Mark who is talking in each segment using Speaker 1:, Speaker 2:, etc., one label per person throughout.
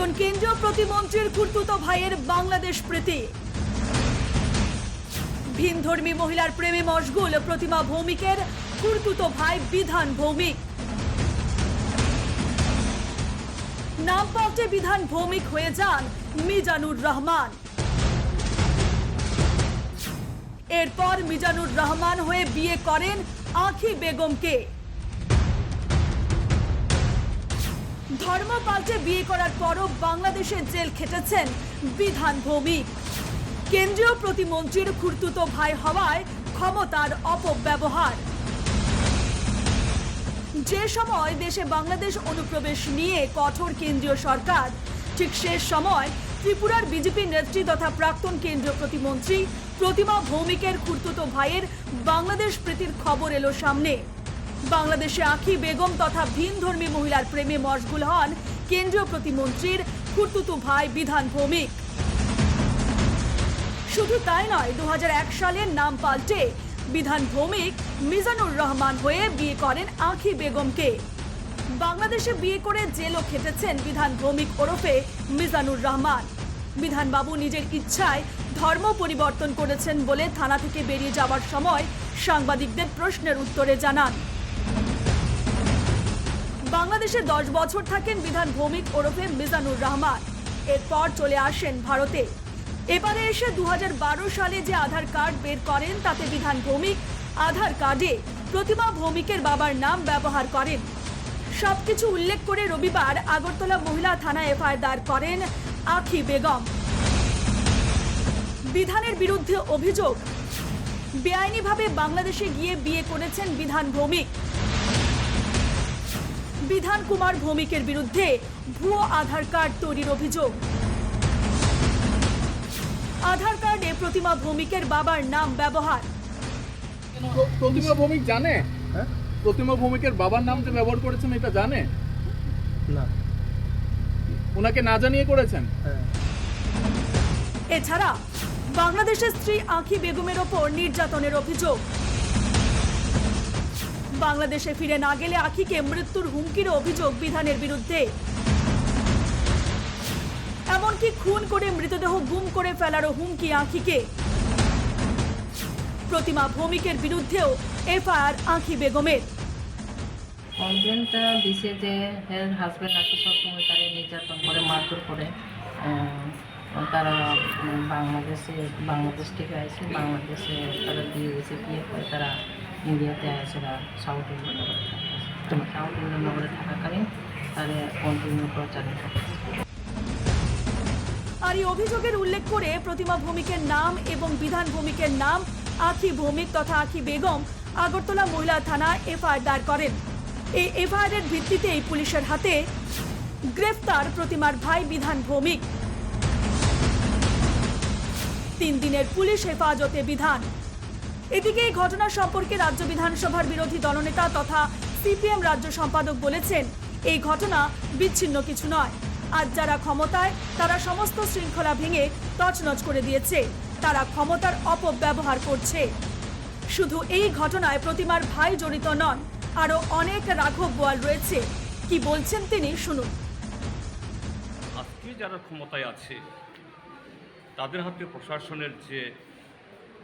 Speaker 1: প্রাক্তন কেন্দ্রীয় প্রতিমন্ত্রীর কুর্তুতো ভাইয়ের বাংলাদেশ প্রীতি। ভিনধর্মী মহিলার প্রেমে মশগুল প্রতিমা ভৌমিকের কুর্তুতো ভাই বিধান ভৌমিক। নাম পাল্টে বিধান ভৌমিক হয়ে যান মিজানুর রহমান। এরপর মিজানুর রহমান হয়ে বিয়ে করেন আখি বেগমকে। ধর্ম পাল্টে বিয়ে করার পরও বাংলাদেশে জেল খেটেছেন বিধান ভৌমিক। কেন্দ্রীয় প্রতিমন্ত্রীর খুর্তুতো ভাই হওয়ায় ক্ষমতার অপব্যবহার। যে সময় দেশে বাংলাদেশ অনুপ্রবেশ নিয়ে কঠোর কেন্দ্রীয় সরকার, ঠিক শেষ সময় ত্রিপুরার বিজেপি নেত্রী তথা প্রাক্তন কেন্দ্রীয় প্রতিমন্ত্রী প্রতিমা ভৌমিকের খুর্তুতো ভাইয়ের বাংলাদেশ প্রীতির খবর এলো সামনে। বাংলাদেশে আখি বেগম তথা ভিন ধর্মী মহিলার প্রেমে মশগুল হন কেন্দ্রীয় প্রতিমন্ত্রীর খুর্তুতো ভাই বিধান ভৌমিক। শুধু তাই নয় দু সালে নাম পাল্টে বিধান ভৌমিক মিজানুর রহমান হয়ে বিয়ে করেন আখি বেগমকে। বাংলাদেশে বিয়ে করে জেলও খেটেছেন বিধান ভৌমিক ওরফে মিজানুর রহমান। বিধানবাবু নিজের ইচ্ছায় ধর্ম পরিবর্তন করেছেন বলে থানা থেকে বেরিয়ে যাওয়ার সময় সাংবাদিকদের প্রশ্নের উত্তরে জানান। বাংলাদেশে দশ বছর থাকেন বিধান ভৌমিক ওরফে মিজানুর রহমান। এরপর চলে আসেন ভারতে। এবারে এসে দু হাজার বারো সালে যে আধার কার্ড বের করেন, তাতে বিধান ভৌমিক, আধার কার্ডে প্রতিমা ভৌমিকের বাবার নাম ব্যবহার করেন। সবকিছু উল্লেখ করে রবিবার আগরতলা মহিলা থানায় এফআইআর দায়ের করেন আখি বেগম। বিধানের বিরুদ্ধে অভিযোগ, বেআইনিভাবে বাংলাদেশে গিয়ে বিয়ে করেছেন বিধান ভৌমিক। বিধান কুমার ভৌমিকের বিরুদ্ধে ভুয়ো আধার কার্ড তৈরির অভিযোগ। আধার কার্ডে প্রতিমা ভৌমিকের বাবার নাম ব্যবহার।
Speaker 2: প্র- প্রতিমা ভৌমিক জানে?
Speaker 3: হ্যাঁ?
Speaker 2: প্রতিমা ভৌমিকের বাবার নাম যে ব্যবহার করেছেন এটা জানে?
Speaker 3: না।
Speaker 2: ওনাকে না জানিয়ে করেছেন?
Speaker 3: হ্যাঁ।
Speaker 1: এছাড়া বাংলাদেশের স্ত্রী আঁখি বেগমের ওপর নির্যাতনের অভিযোগ। বাংলাদেশে ফিরে না গেলে আখিকে মৃত্যুর হুমকির অভিযোগ বিধানের বিরুদ্ধে। এমনকি খুন করে মৃতদেহ গুম করে ফেলারও হুমকি আঁখিকে প্রতিমা ভৌমিকের বিরুদ্ধেও এফআইআর আঁখি বেগমের।
Speaker 4: কমপ্লেনটা দিছে যে হের হাজব্যান্ড নাকি সবসময় তারা নির্যাতন করে, মারধর করে। তারা বাংলাদেশে, বাংলাদেশ থেকে আসে বাংলাদেশে তারা দিয়ে গেছে বিয়ে করে তারা ইন্ডিয়াতে না সাউথ ইন্ডিয়ানগরে থাকে। সাউথ ইন্ডিয়ানগরে থাকাকালীন তারা কন্টিনিউ প্রচারে থাকে।
Speaker 1: আর এই অভিযোগের উল্লেখ করে প্রতিমা ভৌমিকের নাম এবং বিধান ভৌমিকের নাম আখি ভৌমিক তথা আখি বেগম আগরতলা মহিলা থানা এফআইআর দায়ের করেন। এই এফআইআর এর ভিত্তিতেই পুলিশের হাতে গ্রেফতার প্রতিমার ভাই বিধান ভৌমিক। তিন দিনের পুলিশ হেফাজতে বিধান। এদিকে এই ঘটনা সম্পর্কে রাজ্য বিধানসভার বিরোধী দলনেতা তথা সিপিএম রাজ্য সম্পাদক বলেছেন, এই ঘটনা বিচ্ছিন্ন কিছু নয়। আজ যারা ক্ষমতায়, তারা সমস্ত শৃঙ্খলা ভেঙে তছনছ করে দিয়েছে। তারা ক্ষমতার অপব্যবহার করছে। শুধু এই ঘটনায় প্রতিমার ভাই জড়িত নন, আরও অনেক রাঘব বোয়াল রয়েছে। কি বলছেন তিনি, শুনুন।
Speaker 5: আজকে যারা ক্ষমতায় আছে, তাদের হাতে প্রশাসনের যে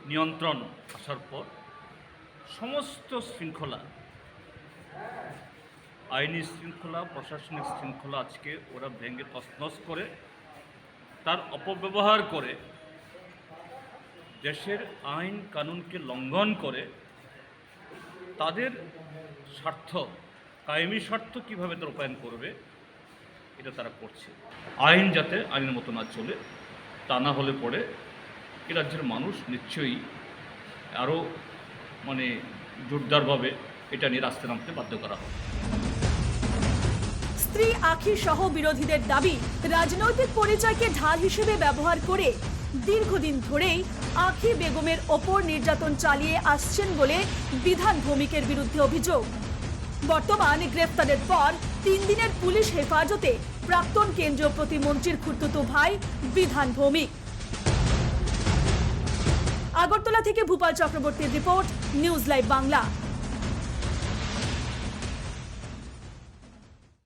Speaker 5: নিয়ন্ত্রণ আসার পর সমস্ত শৃঙ্খলা, আইনি শৃঙ্খলা, প্রশাসনিক শৃঙ্খলা আজকে ওরা ভেঙে তছনছ করে, তার অপব্যবহার করে দেশের আইন কানুনকে লঙ্ঘন করে তাদের স্বার্থ, কায়েমি স্বার্থ কীভাবে রূপায়ণ করবে, এটা তারা করছে। আইন যাতে আইনের মতো না চলে, তা না হলে পরে এ রাজ্যের মানুষ নিশ্চয়ই আরও মানে জোরদারভাবে এটা নিয়ে রাস্তায় নামতে বাধ্য করা হবে।
Speaker 1: স্ত্রী আখি সহ বিরোধীদের দাবি, রাজনৈতিক পরিচয়কে ঢাল হিসেবে ব্যবহার করে দীর্ঘদিন ধরেই আখি বেগমের ওপর নির্যাতন চালিয়ে আসছেন বলে বিধান ভৌমিকের বিরুদ্ধে অভিযোগ। বর্তমান গ্রেফতারের পর তিন দিনের পুলিশ হেফাজতে প্রাক্তন কেন্দ্রীয় প্রতিমন্ত্রীর খুর্তুতো ভাই বিধান ভৌমিক। আগরতলা থেকে ভূপাল চক্রবর্তীর রিপোর্ট নিউজ লাইভ বাংলা।